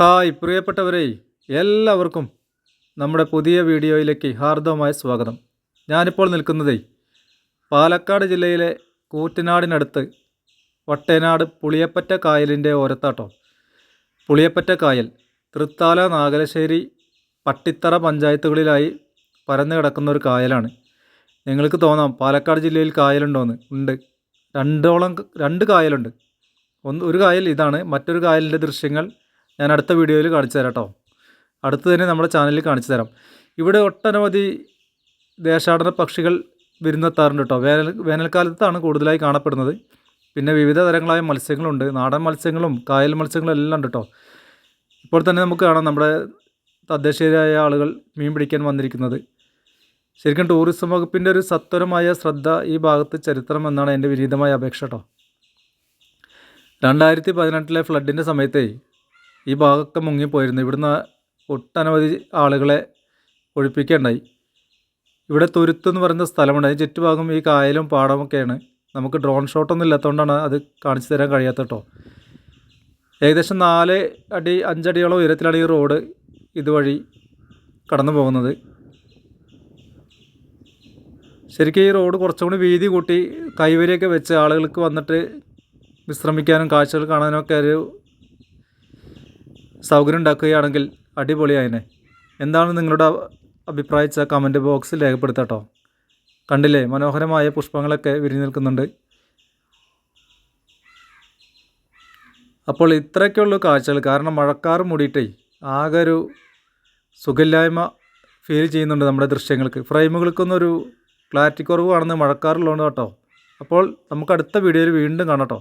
Hi പ്രിയപ്പെട്ടവരെ എല്ലാവർക്കും നമ്മുടെ പുതിയ വീഡിയോയിലേക്ക് ഹാർദവമായ സ്വാഗതം. ഞാനിപ്പോൾ നിൽക്കുന്നതേ പാലക്കാട് ജില്ലയിലെ കൂറ്റനാടിനടുത്ത് വട്ടേനാട് പുളിയപ്പറ്റ കായലിന്റെ ഓരത്താട്ടോ. പുളിയപ്പറ്റ കായൽ തൃത്താല നാഗലശ്ശേരി പട്ടിത്തറ പഞ്ചായത്തുകളിലായി പരന്നു കിടക്കുന്ന ഒരു കായലാണ്. നിങ്ങൾക്ക് തോന്നാം പാലക്കാട് ജില്ലയിൽ കായലുണ്ടോയെന്ന് ഉണ്ട്. രണ്ടോളം രണ്ട് കായലുണ്ട്. ഒന്ന് ഒരു കായൽ ഇതാണ്. മറ്റൊരു കായലിന്റെ ദൃശ്യങ്ങൾ ഞാൻ അടുത്ത വീഡിയോയിൽ കാണിച്ചു തരാം കേട്ടോ. അടുത്ത് തന്നെ നമ്മുടെ ചാനലിൽ കാണിച്ചു തരാം. ഇവിടെ ഒട്ടനവധി ദേശാടന പക്ഷികൾ വിരുന്നെത്താറുണ്ട് കേട്ടോ. വേനൽ വേനൽക്കാലത്താണ് കൂടുതലായി കാണപ്പെടുന്നത്. പിന്നെ വിവിധ തരങ്ങളായ മത്സ്യങ്ങളുണ്ട്. നാടൻ മത്സ്യങ്ങളും കായൽ മത്സ്യങ്ങളും എല്ലാം ഉണ്ട് കേട്ടോ. ഇപ്പോൾ തന്നെ നമുക്ക് കാണാം നമ്മുടെ തദ്ദേശീയരായ ആളുകൾ മീൻ പിടിക്കാൻ വന്നിരിക്കുന്നത്. ശരിക്കും ടൂറിസം വകുപ്പിന്റെ ഒരു സത്വരമായ ശ്രദ്ധ ഈ ഭാഗത്ത് ചരിത്രം എന്നാണ് എന്റെ വിനീതമായ അപേക്ഷ കേട്ടോ. രണ്ടായിരത്തി പതിനെട്ടിലെ ഫ്ലഡിന്റെ സമയത്തേ ഈ ഭാഗമൊക്കെ മുങ്ങിപ്പോയിരുന്നു ഇവിടുന്ന് ഒട്ടനവധി ആളുകളെ ഒഴിപ്പിക്കുകയുണ്ടായി. ഇവിടെ തുരുത്ത് എന്ന് പറയുന്ന സ്ഥലമുണ്ട്. അതിന് ചുറ്റുഭാഗം ഈ കായലും പാടമൊക്കെയാണ് നമുക്ക് ഡ്രോൺ ഷോട്ടൊന്നും ഇല്ലാത്തതുകൊണ്ടാണ് അത് കാണിച്ചു തരാൻ കഴിയാത്ത കേട്ടോ. ഏകദേശം നാല് അടി അഞ്ചടിയോളം ഉയരത്തിലാണ് ഈ റോഡ് ഇതുവഴി കടന്നു പോകുന്നത്. ശരിക്കും ഈ റോഡ് കുറച്ചും കൂടി വീതി കൂട്ടി കൈവരിയൊക്കെ വെച്ച് ആളുകൾക്ക് വന്നിട്ട് വിശ്രമിക്കാനും കാഴ്ചകൾ കാണാനും ഒക്കെ ഒരു സൗകര്യം ഉണ്ടാക്കുകയാണെങ്കിൽ അടിപൊളിയായിനെ. എന്താണ് നിങ്ങളുടെ അഭിപ്രായം വെച്ചാൽ കമന്റ് ബോക്സിൽ രേഖപ്പെടുത്താട്ടോ. കണ്ടില്ലേ മനോഹരമായ പുഷ്പങ്ങളൊക്കെ വിരിഞ്ഞു നിൽക്കുന്നുണ്ട്. അപ്പോൾ ഇത്രയൊക്കെയുള്ളൂ കാഴ്ചകൾ. കാരണം മഴക്കാറ് മൂടിയിട്ടേ ആകെ ഒരു സുഖമില്ലായ്മ ഫീൽ ചെയ്യുന്നുണ്ട് നമ്മുടെ ദൃശ്യങ്ങൾക്ക്. ഫ്രെയിമുകൾക്കൊന്നൊരു ക്ലാരിറ്റി കുറവ് കാണുന്നത് മഴക്കാറുള്ളതുകൊണ്ട് കേട്ടോ അപ്പോൾ നമുക്ക് അടുത്ത വീഡിയോയിൽ വീണ്ടും കാണാം കേട്ടോ